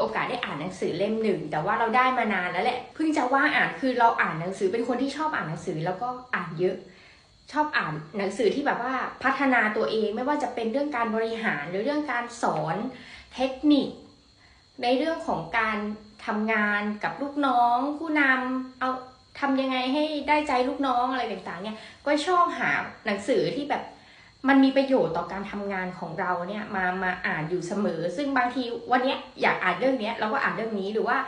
โอกาสได้อ่านหนังสือเล่มหนึ่ง แต่ว่าเราได้มานานแล้วแหละเพิ่งจะว่างอ่านคือเราอ่านหนังสือเป็นคนที่ชอบอ่านหนังสือแล้วก็อ่านเยอะ ชอบอ่านหนังสือที่แบบว่าพัฒนาตัวเองไม่ว่าจะเป็นเรื่องการบริหารหรือเรื่องการสอนเทคนิค ในเรื่องของการทำงานกับลูกน้อง ผู้นำเอาทำยังไงให้ได้ใจลูกน้องอะไรต่างๆเนี่ยก็ชอบหาหนังสือที่แบบ มันมีประโยชน์ต่อการทำงานของเราเนี่ยมามาอ่านอยู่เสมอ ซึ่งบางทีวันนี้อยากอ่านเรื่องนี้เราก็อ่านเรื่องนี้หรือว่า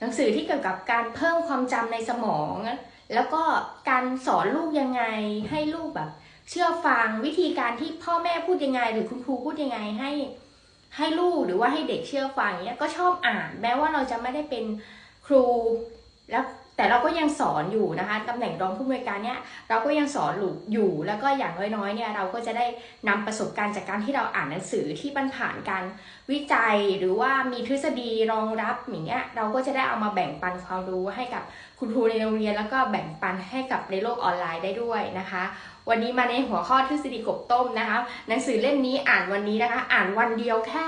หนังสือที่เกี่ยวกับการเพิ่มความจำในสมอง แล้วก็การสอนลูกยังไงให้ลูกแบบ เชื่อฟังวิธีการที่พ่อแม่พูดยังไง หรือคุณครูพูดยังไงให้ ให้ลูกหรือว่าให้เด็กเชื่อฟังเนี้ยก็ชอบอ่าน แม้ว่าเราจะไม่ได้เป็นครูแล้ว แต่เราก็ยังสอนอยู่นะคะตำแหน่งรองผู้อำนวยการเนี่ยเราก็ยังสอนอยู่แล้วก็อย่างน้อยๆเนี่ยเราก็จะได้นำประสบการณ์จากการที่เราอ่านหนังสือที่มันผ่านการวิจัยหรือว่ามีทฤษฎีรองรับอย่างเงี้ยเราก็จะได้เอามาแบ่งปันความรู้ให้กับคุณครูในโรงเรียน แล้วก็แบ่งปันให้กับในโลกออนไลน์ได้ด้วยนะคะ วันนี้มาในหัวข้อทฤษฎีกบต้มนะคะ หนังสือเล่มนี้อ่านวันนี้นะคะ อ่านวันเดียวแค่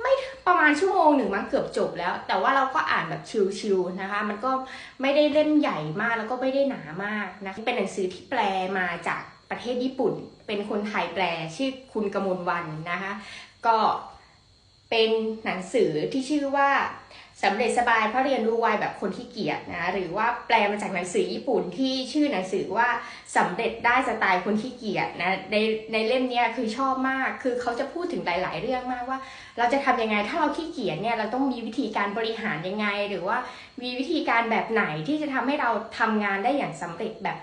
ไม่ประมาณชั่วโมงหนึ่งมันเกือบจบแล้ว แต่ว่าเราก็อ่านแบบชิลๆนะคะ มันก็ไม่ได้เล่มใหญ่มากแล้วก็ไม่ได้หนามากนะเป็นหนังสือที่แปลมาจากประเทศญี่ปุ่น เป็นคนไทยแปลชื่อคุณกมลวันนะคะ ก็ เป็นหนังสือที่ชื่อว่าสำเร็จสบายเพราะเรียนรู้ไวแบบคนที่เกียจนะหรือว่าแปลมาจากหนังสือญี่ปุ่นที่ชื่อหนังสือว่าสำเร็จได้สไตล์คนที่เกียจนะในในเล่มนี้คือชอบมากคือเขาจะพูดถึงหลาย ๆ เรื่องมากว่า เราจะทำยังไงถ้าเราขี้เกียจเนี่ยเราต้องมีวิธีการบริหารยังไง หรือว่ามีวิธีการแบบไหนที่จะทำให้เราทำงานได้อย่างสำเร็จแบบ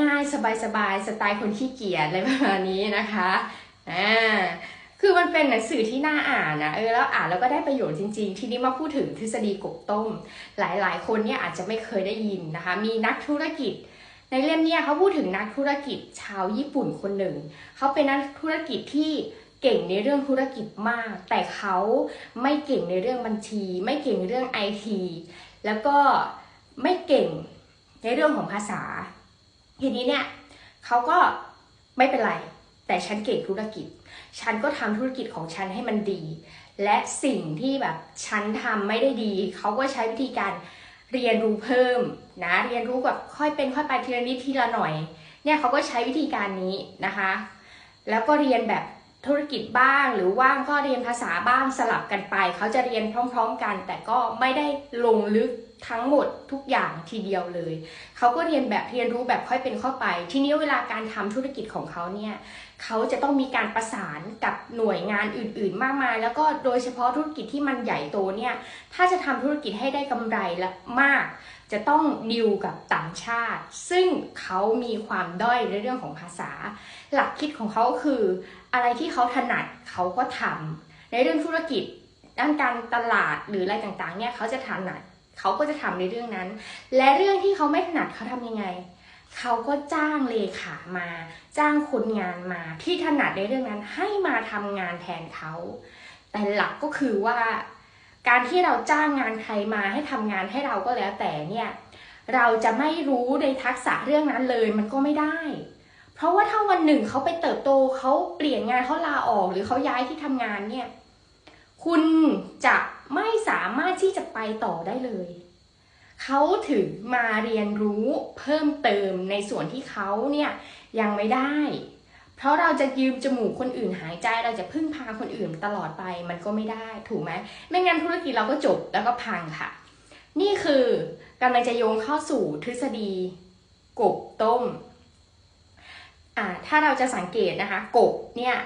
ง่าย ๆ สบายๆสไตล์คนขี้เกียจอะไรประมาณนี้นะคะอ่า คือมันเป็นหนังสือที่น่าอ่านนะเออแล้วอ่านแล้วก็ได้ประโยชน์จริง ๆ ทีนี้มาพูดถึงทฤษฎีกบต้ม หลายๆ คนเนี่ยอาจจะไม่เคยได้ยินนะคะ มีนักธุรกิจ ในเล่มเนี่ยเขาพูดถึงนักธุรกิจชาวญี่ปุ่นคนหนึ่ง เขาเป็นนักธุรกิจที่เก่งในเรื่องธุรกิจมาก แต่เขาไม่เก่งในเรื่องบัญชี ไม่เก่งในเรื่องไอทีแล้วก็ไม่เก่งในเรื่องของภาษา ทีนี้เนี่ยเขาก็ไม่เป็นไร แต่ฉันเก่งธุรกิจ ฉันก็ทำธุรกิจของฉันให้มันดี และสิ่งที่แบบฉันทำไม่ได้ดี เขาก็ใช้วิธีการเรียนรู้เพิ่มนะ เรียนรู้แบบค่อยเป็นค่อยไปทีละนิดทีละหน่อย เนี่ยเขาก็ใช้วิธีการนี้นะคะ แล้วก็เรียนแบบธุรกิจบ้างหรือว่างก็เรียนภาษาบ้างสลับกันไป เขาจะเรียนพร้อม ๆ กัน แต่ก็ไม่ได้ลงลึกทั้งหมดทุกอย่างทีเดียวเลย เขาก็เรียนแบบเรียนรู้แบบค่อยเป็นค่อยไป ทีนี้เวลาการทำธุรกิจของเขาเนี่ยเขาจะต้องมีการประสานกับหน่วยงานอื่น ๆ มากมาย แล้วก็โดยเฉพาะธุรกิจที่มันใหญ่โตเนี่ยถ้าจะทำธุรกิจให้ได้กำไรและมาก จะต้องดิวกับต่างชาติ ซึ่งเขามีความด้อยในเรื่องของภาษา หลักคิดของเขาคืออะไรที่เขาถนัดเขาก็ทำในเรื่องธุรกิจด้านการตลาดหรืออะไรต่างๆเนี่ยเขาจะถนัด เขาก็จะทำในเรื่องนั้น และเรื่องที่เขาไม่ถนัดเขาทำยังไง เขาก็จ้างเลขามา จ้างคนงานมาที่ถนัดในเรื่องนั้นให้มาทำงานแทนเขา แต่หลักก็คือว่า การที่เราจ้างงานใครมาให้ทำงานให้เราก็แล้วแต่เนี่ยเราจะไม่รู้ในทักษะเรื่องนั้นเลยมันก็ไม่ได้ เพราะว่าถ้าวันหนึ่งเขาไปเติบโตเขาเปลี่ยนงานเขาลาออกหรือเขาย้ายที่ทำงานเนี่ย คุณจะไม่สามารถที่จะไปต่อได้เลย เขาถึงมาเรียนรู้เพิ่มเติมในส่วนที่เขาเนี่ยยังไม่ได้ เพราะเราจะยืมจมูกคนอื่นหายใจเราจะพึ่งพาคนอื่นตลอดไปมันก็ไม่ได้ถูกไหมไม่งั้นธุรกิจเราก็จบแล้วก็พังค่ะ นี่คือกำลังจะโยงเข้าสู่ทฤษฎีกบต้มอ่าถ้าเราจะสังเกตนะคะ กบเนี่ย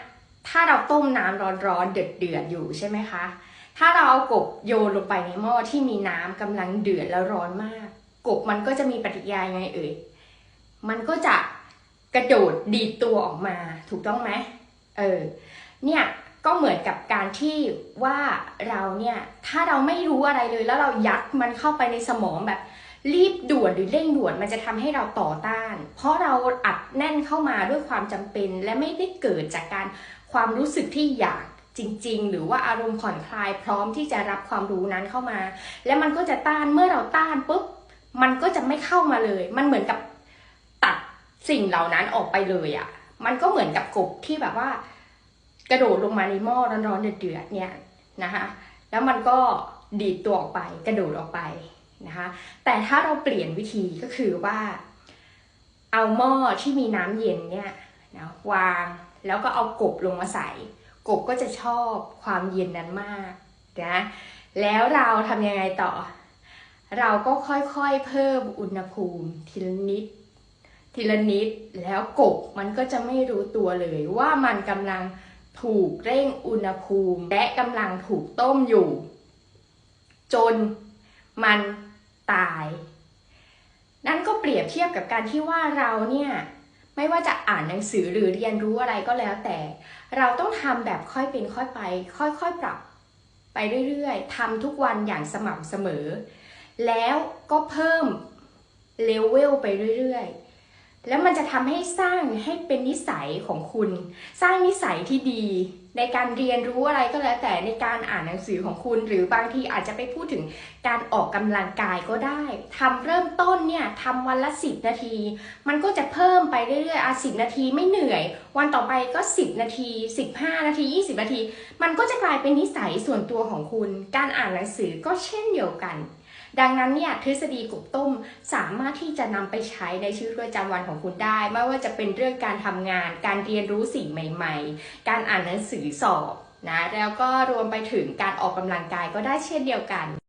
ถ้าเราต้มน้ำร้อนๆเดือดๆอยู่ใช่ไหมคะ ถ้าเราเอากบโยนลงไปในหม้อที่มีน้ำกำลังเดือดแล้วร้อนมาก กบมันก็จะมีปฏิกิริยายังไงเอ่ย มันก็จะกระโดดดีดตัวออกมาถูกต้องไหมเออ เนี่ยก็เหมือนกับการที่ว่าเราเนี่ยถ้าเราไม่รู้อะไรเลยแล้วเรายัดมันเข้าไปในสมองแบบ รีบด่วนหรือเร่งด่วนมันจะทำให้เราต่อต้าน เพราะเราอัดแน่นเข้ามาด้วยความจำเป็น และไม่ได้เกิดจากการ ความรู้สึกที่อยากจริง ๆ หรือว่าอารมณ์ผ่อนคลายพร้อมที่จะรับความรู้นั้นเข้ามา และมันก็จะต้านเมื่อเราต้านปุ๊บมันก็จะไม่เข้ามาเลย มันเหมือนกับตัดสิ่งเหล่านั้นออกไปเลยอะ่ะ มันก็เหมือนกับกบที่แบบว่า กระโดดลงมาในหม้อร้อนๆเดือดๆเนี่ยนะคะแล้วมันก็ดีดตัวออกไปกระโดดออกไปนะคะแต่ถ้าเราเปลี่ยนวิธีก็คือว่า เอาหม้อที่มีน้ำเย็นเนี่ยนะวาง แล้วก็เอากบลงมาใส่ กบก็จะชอบความเย็นนั้นมากนะแล้วเราทำยังไงต่อ เราก็ค่อยๆเพิ่มอุณหภูมิทีละนิด ทีละนิดแล้วกบมันก็จะไม่รู้ตัวเลยว่ามันกำลังถูกเร่งอุณหภูมิ และกำลังถูกต้มอยู่ จนมันตาย นั่นก็เปรียบเทียบกับการที่ว่าเราเนี่ย ไม่ว่าจะอ่านหนังสือหรือเรียนรู้อะไรก็แล้วแต่ เราต้องทำแบบค่อยเป็นค่อยไป ค่อยๆปรับ ไปเรื่อยๆทำทุกวันอย่างสม่ำเสมอ แล้วก็เพิ่มเลเวลไปเรื่อยๆ แล้วมันจะทำให้สร้างให้เป็นนิสัยของคุณ สร้างนิสัยที่ดี ในการเรียนรู้อะไรก็แล้วแต่ในการอ่านหนังสือของคุณ หรือบางทีอาจจะไปพูดถึงการออกกำลังกายก็ได้ทำเริ่มต้นเนี่ยทำวันละ10 นาที มันก็จะเพิ่มไปเรื่อยๆอะ10นาทีไม่เหนื่อย วันต่อไปก็ 10 นาที 15 นาที 20 นาที มันก็จะกลายเป็นนิสัยส่วนตัวของคุณ การอ่านหนังสือก็เช่นเดียวกัน ดังนั้นเนี่ยทฤษฎีกบต้มสามารถที่จะนำไปใช้ในชีวิตประจำวันของคุณได้ ไม่ว่าจะเป็นเรื่องการทำงาน การเรียนรู้สิ่งใหม่ ๆ การอ่านหนังสือสอบนะแล้วก็รวมไปถึงการออกกำลังกายก็ได้เช่นเดียวกัน